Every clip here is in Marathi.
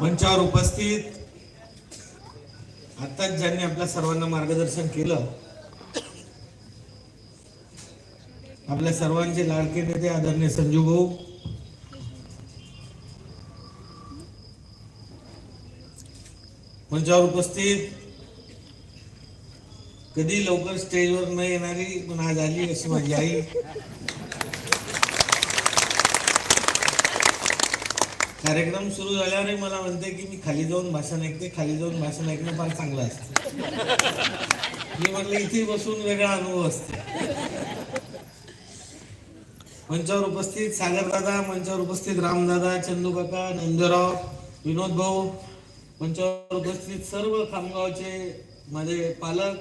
मंचावर उपस्थित. आताच ज्यांनी आपल्या सर्वांना मार्गदर्शन केलं आपल्या सर्वांचे लाडके नेते आदरणीय संजू भाऊ. मंचावर उपस्थित. कधी लवकर स्टेजवर न येणारी पण आज आली अशी माझी आई. कार्यक्रम सुरू झाल्यावरही मला म्हणते की मी खाली जाऊन भाषण ऐकते खाली जाऊन भाषण ऐकणं फार चांगलं असतं. मी म्हटलं इथे बसून वेगळा अनुभव असतो. मंचावर उपस्थित सागर दादा मंचावर उपस्थित रामदादा चंदू काका नंदराव विनोद भाऊ मंचावर उपस्थित सर्व खामगावचे माझे पालक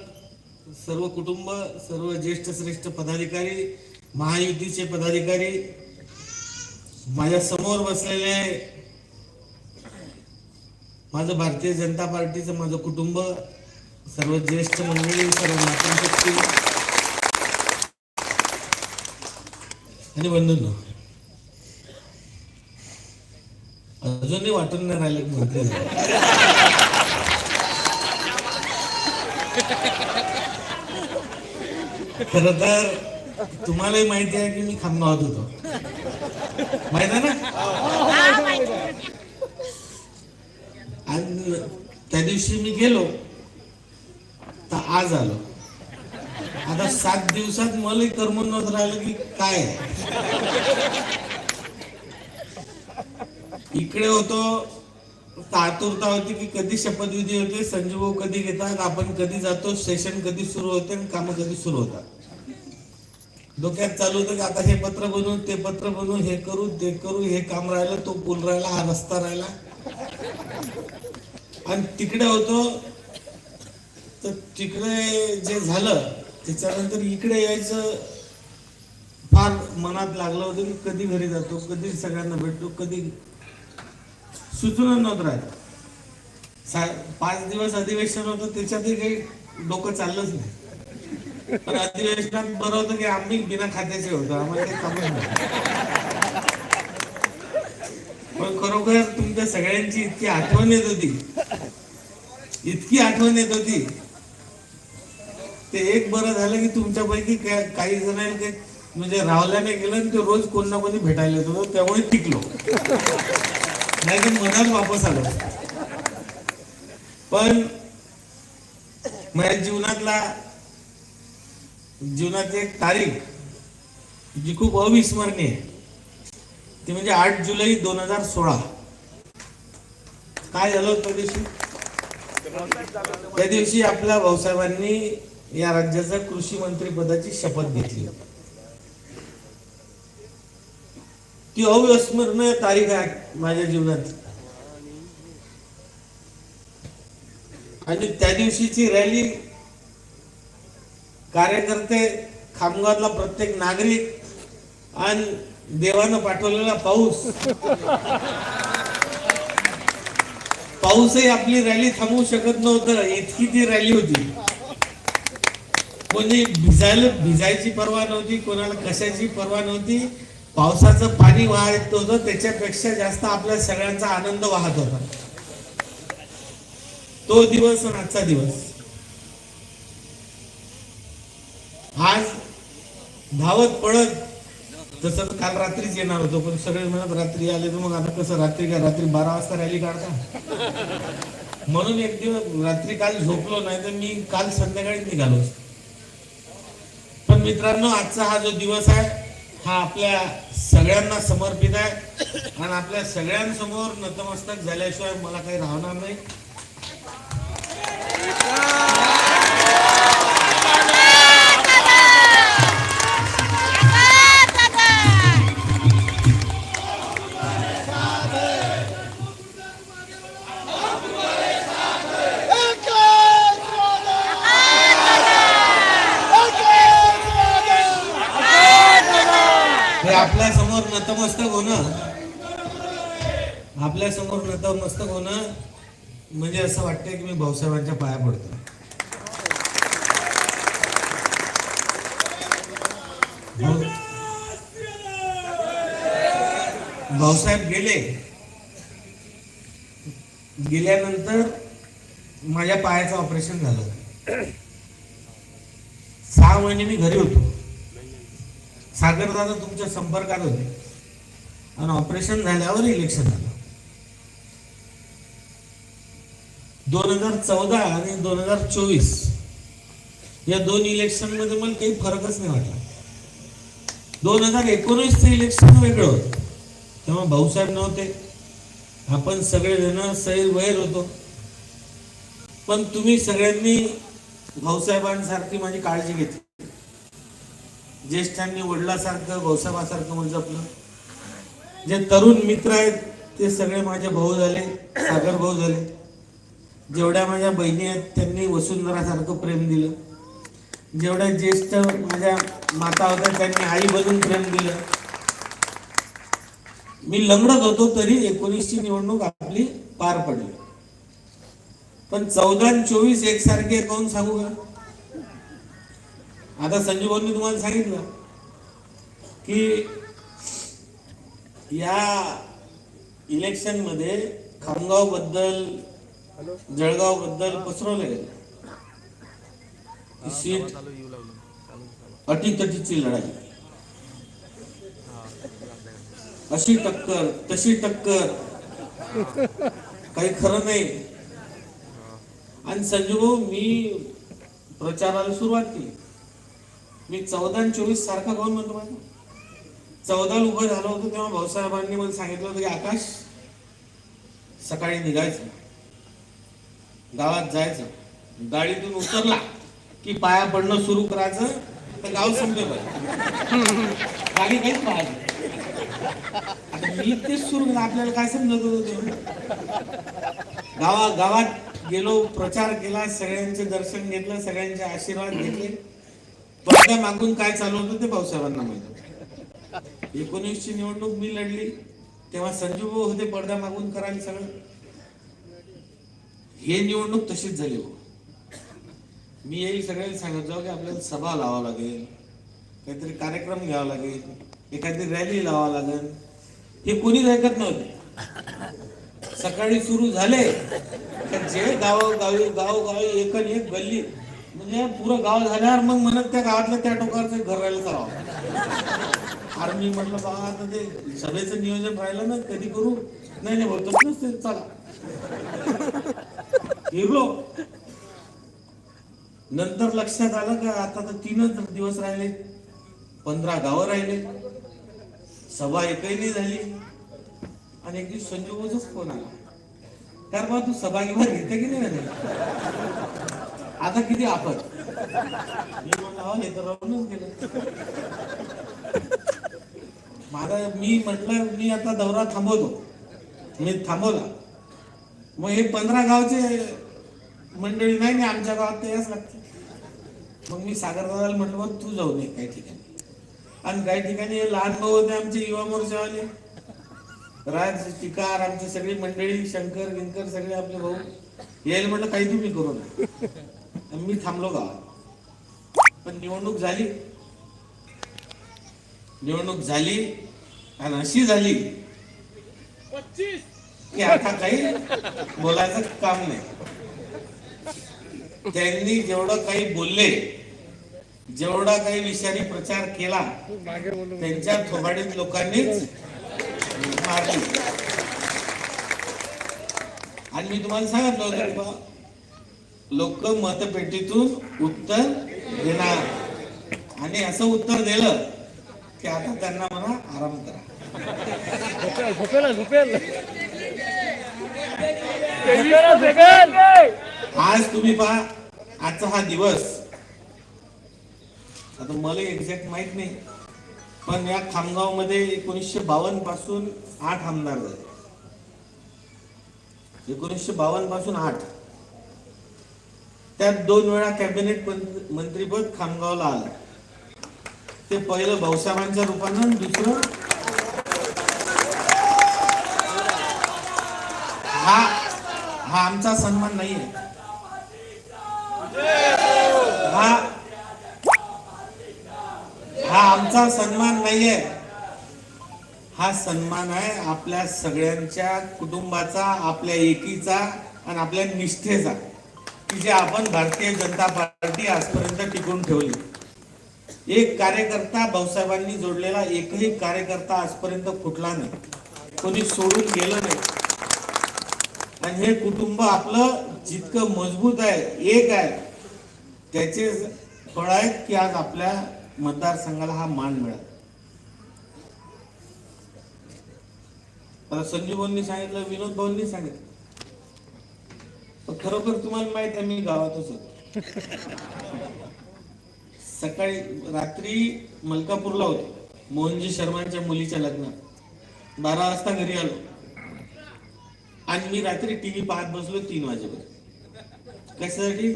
सर्व कुटुंब सर्व ज्येष्ठ श्रेष्ठ पदाधिकारी महायुतीचे पदाधिकारी माझ्यासमोर बसलेले माझं भारतीय जनता पार्टीचं माझं कुटुंब सर्व ज्येष्ठ मंडळी सर्व मातृशक्ती आणि बंधून अजूनही वाटून नाही राहिले की खर तर तुम्हालाही माहिती आहे की मी खामगावात होतो माहीत आहे ना आणि त्या दिवशी मी गेलो. तर आज आलो. आता सात दिवसात मला करमून राहिलं की काय? इकडे होतो आतुरता होती की कधी शपथविधी होते संजू भाऊ कधी घेतात आपण कधी जातो सेशन कधी सुरू होते आणि कामं कधी सुरू होतात. डोक्यात चालू होतं की आता हे पत्र बनवू ते पत्र बनवू हे करू ते करू हे काम राहिलं तो पूल राहिला हा रस्ता राहिला. आणि तिकडे होतो तर तिकडे जे झालं त्याच्यानंतर इकडे यायचं फार मनात लागलं होतं की कधी घरी जातो कधी सगळ्यांना भेटतो कधी सुचून नव्हतं राहत सा- पाच दिवस अधिवेशन होतं त्याच्यातही काही डोकं चाललंच नाही. पण अधिवेशनात बरं होतं की आम्ही बिना खात्याचे होतो आम्हाला काही कामच नाही. पण खरोखर तुमच्या सगळ्यांची इतकी आठवण येत होती. इतकी आठवण येत होती. ते एक बरं झालं की तुमच्यापैकी काही जण काही म्हणजे रावल्याने गेलं आणि ते रोज कोण ना कोणी भेटायला येत होतं त्यामुळे टिकलो. नाही तर मनात वापस आलो. पण माझ्या जीवनातला जीवनात एक तारीख जी खूप अविस्मरणीय आहे. ती म्हणजे आठ जुलै दोन हजार सोळा. काय झालं त्या दिवशी? त्या दिवशी आपल्या भाऊसाहेबांनी या राज्याच्या कृषी मंत्री पदाची शपथ घेतली. ती अविस्मरणीय तारीख आहे माझ्या जीवनात. आणि त्या दिवशीची रॅली कार्यकर्ते खामगावातला प्रत्येक नागरिक आणि देवानं पाठवलेला पाऊस. पाऊसही आपली रॅली थांबवू शकत नव्हतं इतकी ती रॅली होती. कोणी भिजायला भिजायची पर्वा नव्हती कोणाला कशाची पर्वा नव्हती. पावसाचं पाणी वाहत होतं त्याच्यापेक्षा जास्त आपल्या सगळ्यांचा आनंद वाहत होता. तो दिवस आणि आजचा दिवस. आज धावत पळत तसं काल रात्रीच येणार होतो पण सगळे म्हणत रात्री आले तर मग आता कसं रात्री काय रात्री बारा वाजता रॅली काढता? म्हणून एक दिवस रात्री काल झोपलो नाही तर मी काल संध्याकाळी निघालो पण मित्रांनो आजचा हा जो दिवस आहे हा आपल्या सगळ्यांना समर्पित आहे. आणि आपल्या सगळ्यांसमोर नतमस्तक झाल्याशिवाय मला काही राहणार नाही. नतमस्तक होणं. आपल्यासमोर नतमस्तक होणं म्हणजे असं वाटतंय की मी भाऊसाहेबांच्या पाया पडतो भाऊसाहेब गेले. गेल्यानंतर माझ्या पायाचं ऑपरेशन झालं. सहा महिने मी घरी होतो. सागरदादा तुमच्या संपर्कात होते. आणि ऑपरेशन झाल्यावर इलेक्शन झालं. दोन हजार चौदा आणि दोन हजार चोवीस या दोन इलेक्शनमध्ये मला काही फरकच नाही वाटला. दोन हजार एकोणीसचं इलेक्शन वेगळं होतं. तेव्हा भाऊसाहेब नव्हते. आपण सगळेजण सैर वैर होतो. पण तुम्ही सगळ्यांनी भाऊसाहेबांसारखी माझी काळजी घेतली. ज्येष्ठांनी वडिलासारखं भाऊसाहेबासारखं म्हणजे आपलं जे तरुण मित्र आहेत ते सगळे माझे भाऊ झाले सागर भाऊ झाले. जेवढ्या माझ्या बहिणी आहेत त्यांनी वसुंधरासारखं प्रेम दिलं. जेवढ्या ज्येष्ठ माझ्या माता होत्या त्यांनी आई बनून प्रेम दिलं. मी लंगडत होतो तरी एकोणीसची निवडणूक आपली पार पडली. पण चौदा आणि चोवीस एकसारखे कोण सांगू का? आता संजू तुम्हाला सांगितलं की या इलेक्शनमध्ये खामगावबद्दल जळगावबद्दल पसरवलं गेलं. सीट अटीतटीची लढाई. अशी टक्कर तशी टक्कर. काही खरं नाही. आणि संजू भाऊ मी प्रचाराला सुरुवात केली. मी चौदा चोवीस सारखा कोण म्हणतो माझा चौदाला उभं झालं होतं तेव्हा भाऊसाहेबांनी मला सांगितलं होतं की आकाश सकाळी निघायचं. गावात जायचं. गाडीतून उतरला की पाया पडणं सुरू करायचं तर गाव संपलं. पाहिजे गाडी काहीच पाहायची आता मी तेच सुरू केलं. आपल्याला काय समजत होतं ते गावा गावात गेलो प्रचार केला सगळ्यांचे दर्शन घेतलं सगळ्यांचे आशीर्वाद घेतले. पडद्या मागून काय चालू होतं ते भाऊसाहेबांना माहिती एकोणीसची निवडणूक मी लढली तेव्हा संजू भाऊ होते पडदा मागून करायला सगळं. हे निवडणूक तशीच झाली हो मी येईल सगळ्यांनी सांगत जाऊ की आपल्याला सभा लावावं लागेल काहीतरी कार्यक्रम घ्यावा लागेल एखादी रॅली लावा लागेल. हे कोणीच ऐकत नव्हते. सकाळी सुरू झाले तर जे गावोगावी गावोगावी एक एक गल्ली म्हणजे पुरं गाव झाल्यावर मग म्हणत त्या गावातलं त्या टोकाचं घर राहिलं करावं अरे मी म्हटलं बाबा आता ते सभेचं नियोजन राहिलं ना कधी करू? नाही नाही बोलतोच नसते चला. फिरलो नंतर लक्षात आलं का आता तर तीनच दिवस राहिले. पंधरा गावं राहिले. सभा एकही नाही झाली. आणि एक दिवस संजू फोन आला. तर बा तू सभा घेऊन घेते की नाही? आता किती आपत मी म्हटलं "हो, हे तर राहूनच गेलं. माझा मी म्हटलं मी आता दौरा थांबवतो. मी थांबवला. मग हे पंधरा गावचे मंडळी नाही नाही आमच्या गावात ते याच लागते. मग मी सागरदादाला म्हटलं मग तू जाऊ नये काही ठिकाणी. आणि काही ठिकाणी लहान भाऊ होते आमचे युवा मोर्चावाले. राज टिकार आमची सगळी मंडळी शंकर गिंकर सगळे आपले भाऊ. यायला म्हटलं काही तुम्ही करू नका. आणि मी थांबलो गावात. पण निवडणूक झाली. निवडणूक झाली आणि अशी झाली की आता काही बोलायचं काम नाही. त्यांनी जेवढं काही बोलले जेवढा काही विषयाने प्रचार केला त्यांच्या थोबाडीत लोकांनीच मारली. आणि मी तुम्हाला सांगितलं होतं लोक मतपेटीतून उत्तर देणार. आणि असं उत्तर दिलं की आता त्यांना म्हणा आराम करा. आज तुम्ही पहा आजचा हा दिवस. आता मला एक्झॅक्ट माहीत नाही पण या खामगावमध्ये एकोणीसशे बावन्नपासून आठ आमदार झाले. एकोणीसशे बावन्नपासून आठ. त्यात दोन वेळा कॅबिनेट मंत्रीपद खामगावला आलं. ते पहिलं भाऊसाहेबांच्या रूपानं आणि दुसरं हा हा आमचा सन्मान नाहीये. हा हा आमचा सन्मान नाहीये. हा सन्मान आहे आपल्या सगळ्यांच्या कुटुंबाचा आपल्या एकीचा आणि आपल्या निष्ठेचा. की जे आपण भारतीय जनता पार्टी आजपर्यंत टिकून ठेवली. एक कार्यकर्ता भाऊसाहेबांनी जोडलेला एकही कार्यकर्ता आजपर्यंत फुटला नाही. कोणी सोडून गेलं नाही. आणि हे कुटुंब आपलं जितकं मजबूत आहे एक आहे त्याचे फळ आहेत की आज आपल्या मतदारसंघाला हा मान मिळाला. आता संजू भाऊंनी सांगितलं विनोद भाऊंनी सांगितलं. खरोखर तुम्हाला माहीत आहे मी गावातच होतो. सकाळी रात्री मलकापूरला होतो. मोहनजी शर्मांच्या मुलीच्या लग्नात बारा वाजता घरी आलो. आणि मी रात्री टीव्ही पाहत बसलो तीन वाजेपर्यंत. कशासाठी?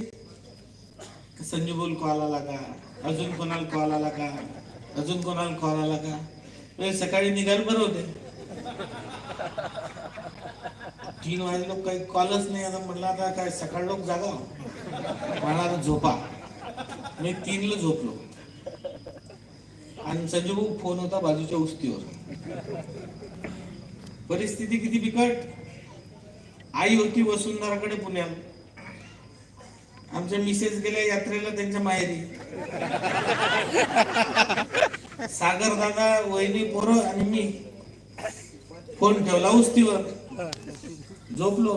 संजू बोल कॉल आला का? अजून कोणाला कॉल आला का? अजून कोणाला कॉल आला का? म्हणजे सकाळी निघाल बरं होते. तीन वाजे लोक काही कॉलच नाही आता म्हटलं आता काय सकाळ लोक जागा मला आता झोपा. मी तीनला झोपलो. आणि संजू भाऊ फोन होता बाजूच्या उस्तीवर. परिस्थिती किती बिकट. आई होती वसुंधराकडे पुण्याला. आमच्या मिसेस गेल्या यात्रेला त्यांच्या माहेरी. सागर दादा वहिनी पोरं आणि मी फोन ठेवला उस्तीवर. झोपलो.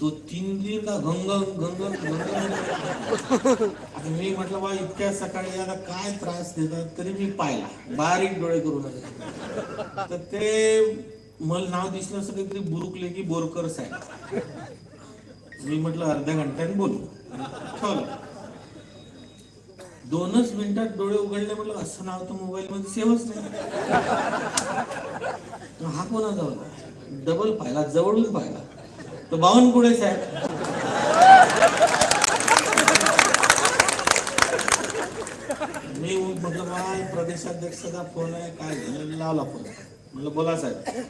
तो तीन दिवसा घंग घंग घंग मी म्हटलं बा इतक्या सकाळी याला काय त्रास देतात तरी मी पाहिला. बारीक डोळे करून तर ते मला नाव दिसलं असं काहीतरी बुरुकले की बोरकर साहेब. मी म्हटलं अर्ध्या घंट्याने बोलू. ठेवलं. दोनच मिनिटात डोळे उघडले म्हटलं असं नाव तर मोबाईल मध्ये सेवच नाही. हा कोणाचा होता? डबल पाहिला जवळून पाहिला. तो बावनकुळे साहेब. मी म्हटलं बा प्रदेशाध्यक्षाचा फोन आहे काय झालं? लावला फोन. म्हटलं बोला साहेब.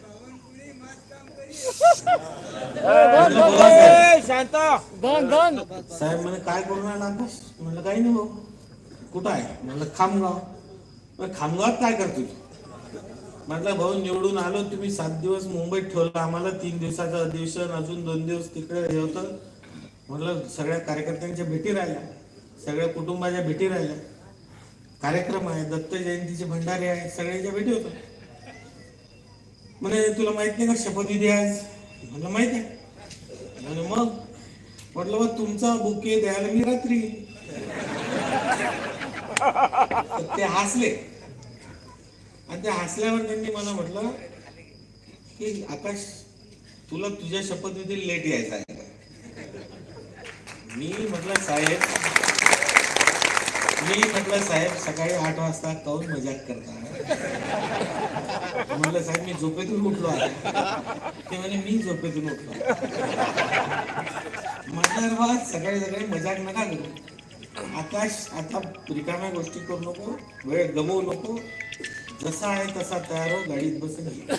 साहेब म्हणे काय करून आकाश म्हणलं काही नाही भाऊ. कुठं आहे? म्हणलं खामगाव. खामगावात काय करतो म्हटलं भाऊ निवडून आलो. तुम्ही सात दिवस मुंबईत ठेवलं. आम्हाला तीन दिवसाचं अधिवेशन अजून दोन दिवस तिकडे हे होतं. म्हटलं सगळ्या कार्यकर्त्यांच्या भेटी राहिल्या. सगळ्या कुटुंबाच्या भेटी राहिल्या. कार्यक्रम आहे. दत्त जयंतीचे भंडारे आहे सगळ्यांच्या भेटी होतात. म्हणे तुला माहीत नाही का शपथविधी आज म्हणलं माहीत आहे. मग? म्हटलं बा तुमचा बुके द्यायला मी रात्री. ते हसले. आणि त्या हसल्यावर त्यांनी मला म्हटलं की आकाश तुला तुझ्या शपथविधी लेट यायचा आहे. मी म्हटलं साहेब मी म्हटलं साहेब सकाळी आठ वाजता काऊन मजाक करता म्हटलं साहेब मी झोपेतून उठलो आहे. ते म्हणे मी झोपेतून उठलो म्हटलं बा सकाळी सकाळी मजाक नका करू. आकाश आता रिकाम्या गोष्टी करू नको वेळ गमवू नको. जसा आहे तसा तयार हो गाडीत बसून ये.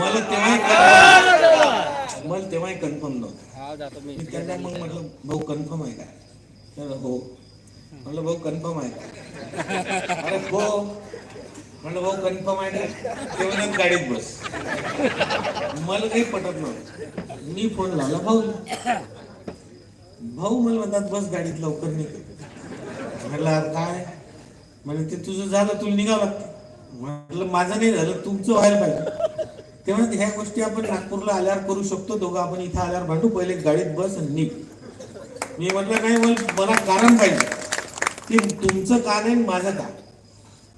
मला तेव्हाही confirm- मला तेव्हाही कन्फर्म नव्हतं. हा जातो मी मी त्यांना मग म्हटलं भाऊ कन्फर्म आहे का? तर हो. म्हटलं भाऊ कन्फर्म आहे का? अरे हो. म्हटलं भाऊ कन्फर्म आहे का ते म्हणत गाडीत बस. मला काही पटत नव्हतं. मी फोन लावला भाऊ. भाऊ मला म्हणतात बस गाडीत लवकर निघ. म्हटलं "अरे काय? म्हणजे ते तुझं झालं तुला निघावं लागतं. म्हटलं माझं नाही झालं तुमचं व्हायला पाहिजे. तेव्हा ह्या गोष्टी आपण नागपूरला आल्यावर करू शकतो दोघं आपण इथं आल्यावर भांडू पहिले गाडीत बस आणि निघ. मी म्हटलं नाही मला कारण पाहिजे. की तुमचं का नाही माझं का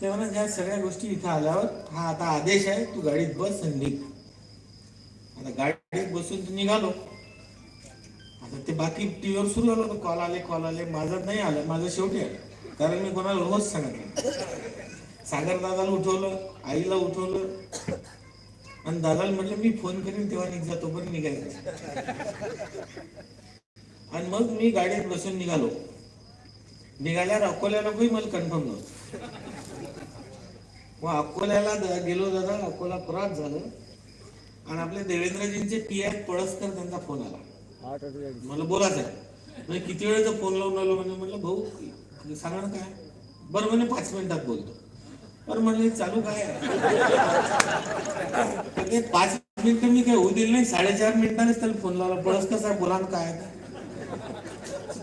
तेव्हा ह्या सगळ्या गोष्टी इथं आल्यावर हा आता आदेश आहे तू गाडीत बस आणि निघ. आता गाडीत बसून तू निघालो. आता ते बाकी टीव्हीवर सुरू झालं होतं. कॉल आले कॉल आले. माझं नाही आलं माझं शेवटी आलं. कारण मी कोणाला रोज सांगत नाही. सागर दादाला उठवलं आईला उठवलं आणि दादाला म्हटलं मी फोन करीन तेव्हा निघ जातो पण निघायचं. आणि मग मी गाडीत बसून निघालो. निघाल्यावर अकोल्याला काही मला कन्फर्म नव्हतं. मग अकोल्याला गेलो दादा अकोला क्रॉस झालं. आणि आपल्या देवेंद्रजींचे पी आय पळसकर त्यांचा फोन आला. मला बोलायचं म्हणजे किती वेळेचा फोन लावून आलो म्हणजे म्हटलं भाऊ सांगा ना काय? बरं म्हणे पाच मिनिटात बोलतो. बरं म्हणले चालू काय ते पाच मिनिट मी काय होऊ दिलं नाही साडेचार मिनिटानेच त्याला फोन लावला. पळस कसा बोला काय ते.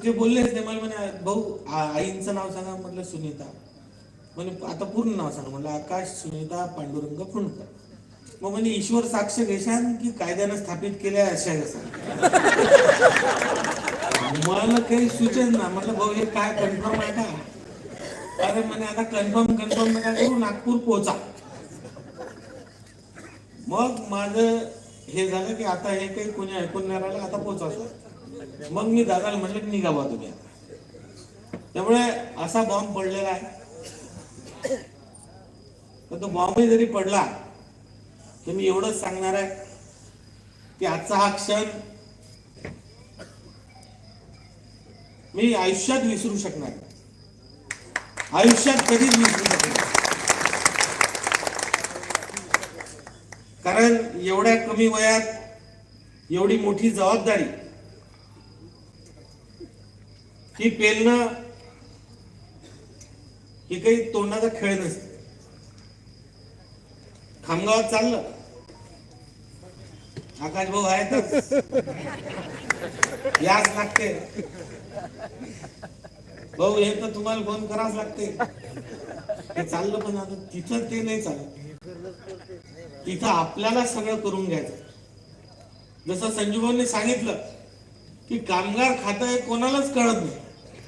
ते बोललेच नाही. मला म्हणे भाऊ आईंचं नाव सांगा म्हटलं सुनीता. म्हणे आता पूर्ण नाव सांगा. म्हटलं आकाश सुनीता पांडुरंग फुंडकर मग म्हणे ईश्वर साक्ष घेशान की कायद्यानं स्थापित केल्या अशा सांग मला काही सुचेच ना म्हटलं भाऊ हे काय कन्फर्म आहे का? अरे म्हणे आता कन्फर्म कन्फर्म नका करू नागपूर पोचा मग माझं हे झालं की आता हे काही कोणी ऐकून नाही राहिलं आता पोचायचं मग मी दादाला म्हटलं की निघा बा तुम्ही. त्यामुळे असा बॉम्ब पडलेला आहे. तर तो बॉम्बही जरी पडला तर मी एवढंच सांगणार आहे की आजचा हा क्षण मी आयुष्यात विसरू शकणार आयुष्यात कधीच विसरू शकणार कारण एवढ्या कमी वयात एवढी मोठी जबाबदारी ही पेलणं ही काही तोंडाचा खेळ नसते. खामगावात चाललं. आकाश भाऊ आहेत याच लागते. भाऊ हे तर तुम्हाला फोन करावंच लागते. ते चाललं पण आता तिथं ते नाही चालत. तिथं आपल्याला सगळं करून घ्यायचं. जसं संजू भाऊने सांगितलं की कामगार खातं हे कोणालाच कळत नाही.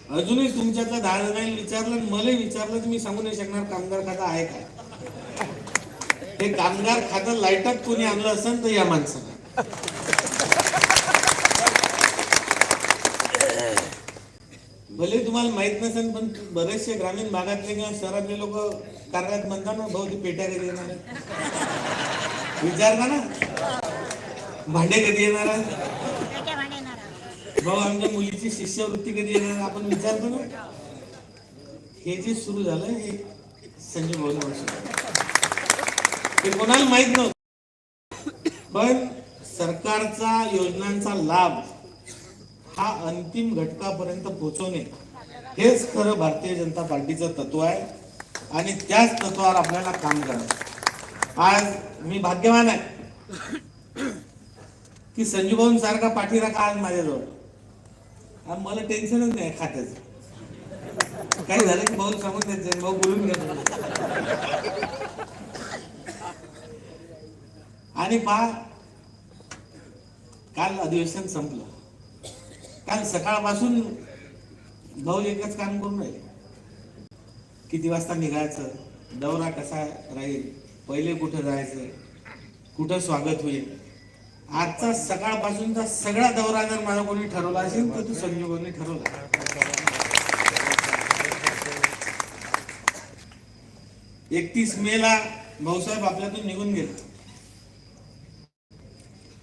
अजूनही तुमच्यातल्या दहा जणांनी विचारलं मलाही विचारलं तर मी सांगू नाही शकणार कामगार खातं आहे काय हे कामगार खातं लाईटात कोणी आणलं असेल तर या माणसाला. भले तुम्हाला माहीत नसेल पण बरेचसे ग्रामीण भागातले किंवा शहरातले लोक कारखान्यात म्हणतात ना भाऊ ती पेट्या कधी येणार? विचारता ना? भांडे कधी येणार? भाऊ आमच्या मुलीची शिष्यवृत्ती कधी येणार? आपण विचारतो ना? हे जे सुरू झालं हे संजय भाऊ हे कोणाला माहीत नव्हतं. पण सरकारचा योजनांचा लाभ हा अंतिम घटकापर्यंत पोहोचवणे हेच खरं भारतीय जनता पार्टीचं तत्व आहे. आणि त्याच तत्वावर आपल्याला काम करायचं आज मी भाग्यवान आहे की संजूभाऊन सारखा पाठीराखा आज माझ्याजवळ. मला टेन्शनच नाही खात्याचं. काही झालं की भाऊ सांगून द्यायचं भाऊ बोलून घेतो. आणि पहा काल अधिवेशन संपलं. काल सकाळपासून भाऊ एकच काम करून राहिले. किती वाजता निघायचं? दौरा कसा राहील? पहिले कुठं जायचं? कुठं स्वागत होईल? आजचा सकाळपासूनचा सगळा दौरा जर मला कोणी ठरवला असेल तर तू संजू ठरवला. एकतीस मे ला भाऊसाहेब आपल्यातून निघून गेले.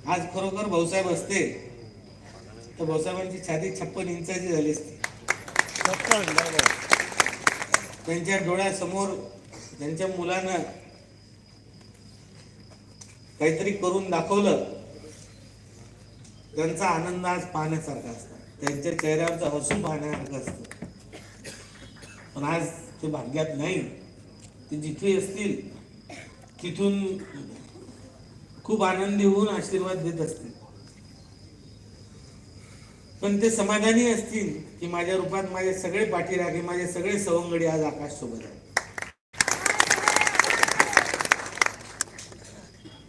आज खरोखर भाऊसाहेब असते. तर भाऊसाहेबांची छाती छप्पन इंचाची झाली असती. त्यांच्या डोळ्यासमोर त्यांच्या मुलानं काहीतरी करून दाखवलं. त्यांचा आनंद आज पाहण्यासारखा असतो. त्यांच्या चेहऱ्यावरचं हसू पाहण्यासारखं असतं. पण आज ते भाग्यात नाही. ते जिथे असतील तिथून खूप आनंदी होऊन आशीर्वाद देत असतील. पण ते समाधानी असतील की माझ्या रूपात माझे सगळे पाठीराखे माझे सगळे सवंगडी आज आकाश सोबत आहे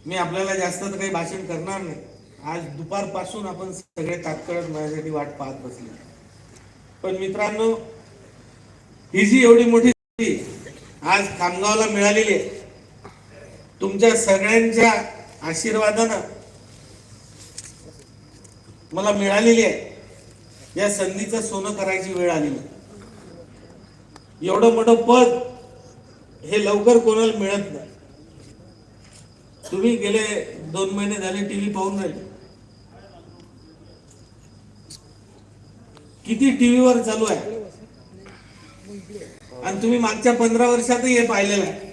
मी आपल्याला जास्त तर काही भाषण करणार नाही. आज दुपारपासून आपण सगळे तात्काळ माझ्यासाठी वाट पाहत बसले. पण मित्रांनो ही जी एवढी मोठी आज खामगावला मिळालेली आहे. तुमच्या सगळ्यांच्या आशीर्वादानं मला मिळालेली आहे. या संधीचं सोनं करायची वेळ आलेली एवढं मोठं पद हे लवकर कोणाला मिळत नाही. तुम्ही गेले दोन महिने झाले टीव्ही पाहून राहिले. किती टीव्हीवर चालू आहे? आणि तुम्ही मागच्या पंधरा वर्षातही हे पाहिलेलं आहे.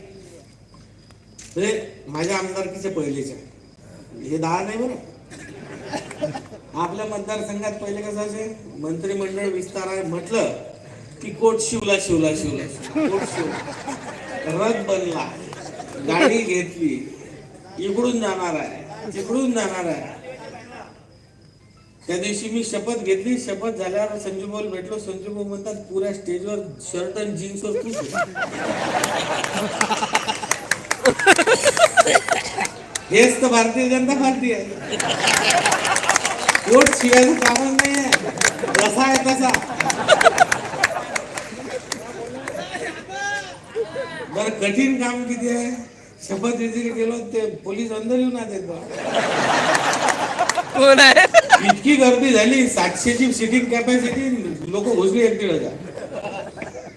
म्हणजे माझ्या आमदारकीचे पहिलेचे हे दहा नाही बरं. आपल्या मतदारसंघात पहिले कसं असे मंत्रिमंडळ विस्तार आहे म्हटलं की कोट शिवला शिवला शिवला कोट शिवला. रथ बनला. गाडी घेतली. इकडून जाणार आहे. तिकडून जाणार आहे. त्या दिवशी मी शपथ घेतली. शपथ झाल्यावर संजू भाऊ भेटलो. संजू भाऊ म्हणतात पुऱ्या स्टेजवर शर्ट आणि जीन्सवर तू हेच तर भारतीय जनता पार्टी आहे. पोट शिवायचं कामच नाही आहे. जसा आहे तसा. बर कठीण काम किती आहे? शपथ विधी गेलो ते पोलीस अंदर येऊन आहे? इतकी गर्दी झाली सातशेची सिटिंग कॅपॅसिटी लोक घुसली एक दीड हजार.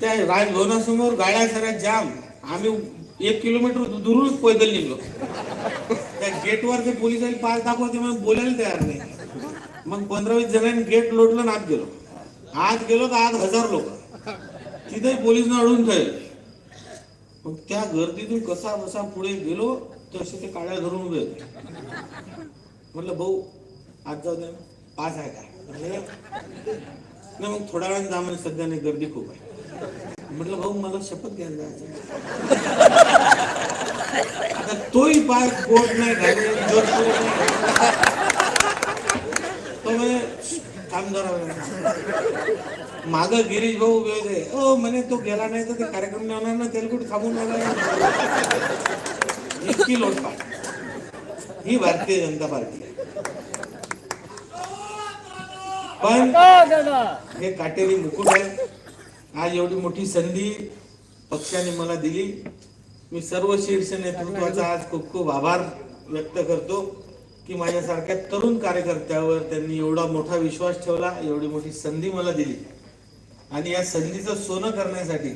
त्या राजभवनासमोर गाड्या सगळ्या जाम. आम्ही एक किलोमीटर दुरूनच पैदल निघलो. त्या गेटवर ते पोलिसांनी पास दाखवते मग बोलायला तयार नाही. मग पंधरा वीस जणांनी गेट लोटलं आणि आत गेलो. आत गेलो तर आत हजार लोक. तिथे पोलीस अडून ठेवले. मग त्या गर्दीतून कसा बसा पुढे गेलो तसे ते काळ्या धरून उभे होते. म्हटलं भाऊ आज जाऊ दे पास आहे का? नाही. मग थोड्या वेळाने जा म्हणजे सध्या नाही गर्दी खूप आहे. म्हटलं भाऊ मला शपथ घ्यायला जायचं आता तोही पास बोट नाही घालून जोर पुरे नाही. मागं गिरीश भाऊ उभे होते. ओ म्हणे तो गेला नाही तर ते कार्यक्रम होणार ना त्याला कुठे थांबून राहिला इतकी लोटपाट ही भारतीय जनता पार्टी पण हे काटेरी मुकुट आहे. आज एवढी मोठी संधी पक्षाने मला दिली. मी सर्व शीर्ष नेतृत्वाचा आज खूप खूप आभार व्यक्त करतो की माझ्यासारख्या तरुण कार्यकर्त्यावर त्यांनी एवढा मोठा विश्वास ठेवला एवढी मोठी संधी मला दिली. आणि या संधीचं सोनं करण्यासाठी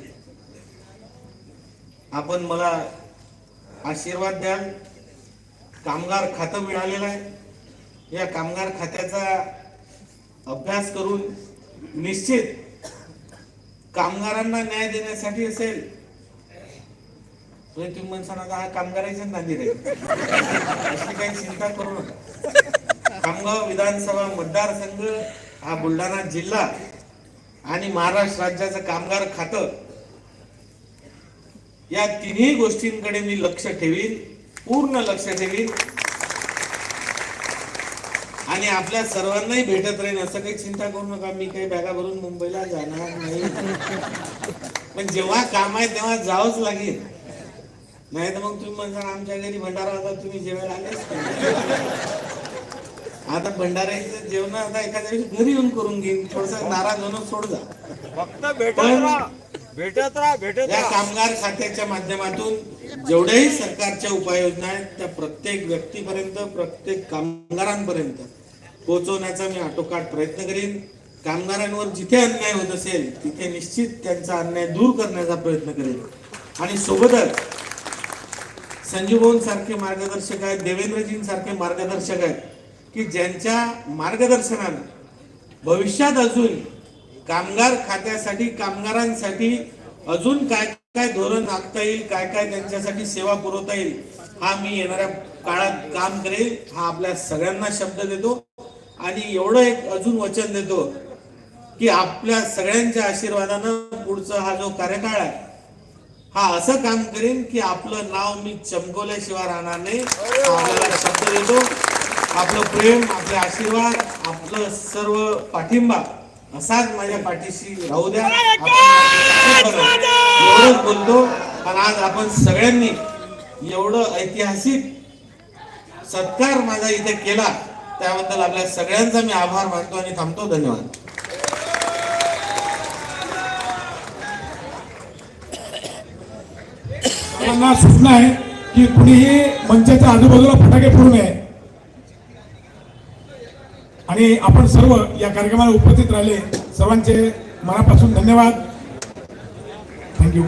आपण मला आशीर्वाद द्याल. कामगार खातं मिळालेलं आहे. या कामगार खात्याचा अभ्यास करून निश्चित कामगारांना न्याय देण्यासाठी असेल. म्हणजे तुम्ही म्हणसाना हा कामगारांच्या नांदी राहील अशी काही चिंता करू नका. खामगाव विधानसभा मतदारसंघ हा बुलढाणा जिल्हा आणि महाराष्ट्र राज्याचं कामगार खातं. या तिन्ही गोष्टींकडे मी लक्ष ठेवीन पूर्ण लक्ष ठेवीन. आणि आपल्या सर्वांनाही भेटत राहीन असं काही चिंता करू नका. मी काही बॅगा भरून मुंबईला जाणार नाही. पण जेव्हा काम आहे तेव्हा जावंच लागेल. नाही तर मग तुम्ही म्हणता आमच्या घरी भंडारा होता तुम्ही जेवायला आलेच. आता भंडाऱ्याचं जेवण आता एखाद्या वेळेस घरी येऊन करून घेईन. थोडस नाराज होणं सोड जा. फक्त भेटत भेटत राहा भेटत या कामगार खात्याच्या माध्यमातून जेवढ्याही सरकारच्या उपाययोजना आहेत त्या प्रत्येक व्यक्तीपर्यंत प्रत्येक कामगारांपर्यंत पोचवण्याचा मी आटोकाट प्रयत्न करेन. कामगारांवर जिथे अन्याय होत असेल तिथे निश्चित त्यांचा अन्याय दूर करण्याचा प्रयत्न करेन. आणि सोबतच संजीव भाऊन सारखे मार्गदर्शक आहेत देवेंद्रजीं सारखे मार्गदर्शक आहेत की ज्यांच्या मार्गदर्शनानं भविष्यात अजून कामगार खात्यासाठी कामगारांसाठी अजून काय काय धोरण आखता येईल काय काय त्यांच्यासाठी सेवा पुरवता येईल हा मी येणाऱ्या काळात काम करेल हा आपल्या सगळ्यांना शब्द देतो. आणि एवढं एक अजून वचन देतो की आपल्या सगळ्यांच्या आशीर्वादानं पुढचा हा जो कार्यकाळ आहे हा असं काम करेन की आपलं नाव मी चमकवल्याशिवाय राहणार नाही. आपल्याला शब्द देतो. आपलं प्रेम आपले आशीर्वाद आपलं सर्व पाठिंबा असाच माझ्या पाठीशी राहू द्या. एवढंच बोलतो. आणि आज आपण सगळ्यांनी एवढं ऐतिहासिक सत्कार माझा इथे केला. त्याबद्दल आपल्या सगळ्यांचा मी आभार मानतो आणि थांबतो. धन्यवाद. मला सूचना आहे की कुणीही मंचाच्या आजूबाजूला फटाके फोडू नये. आणि आपण सर्व या कार्यक्रमाला उपस्थित राहिले. सर्वांचे मनापासून धन्यवाद. थँक्यू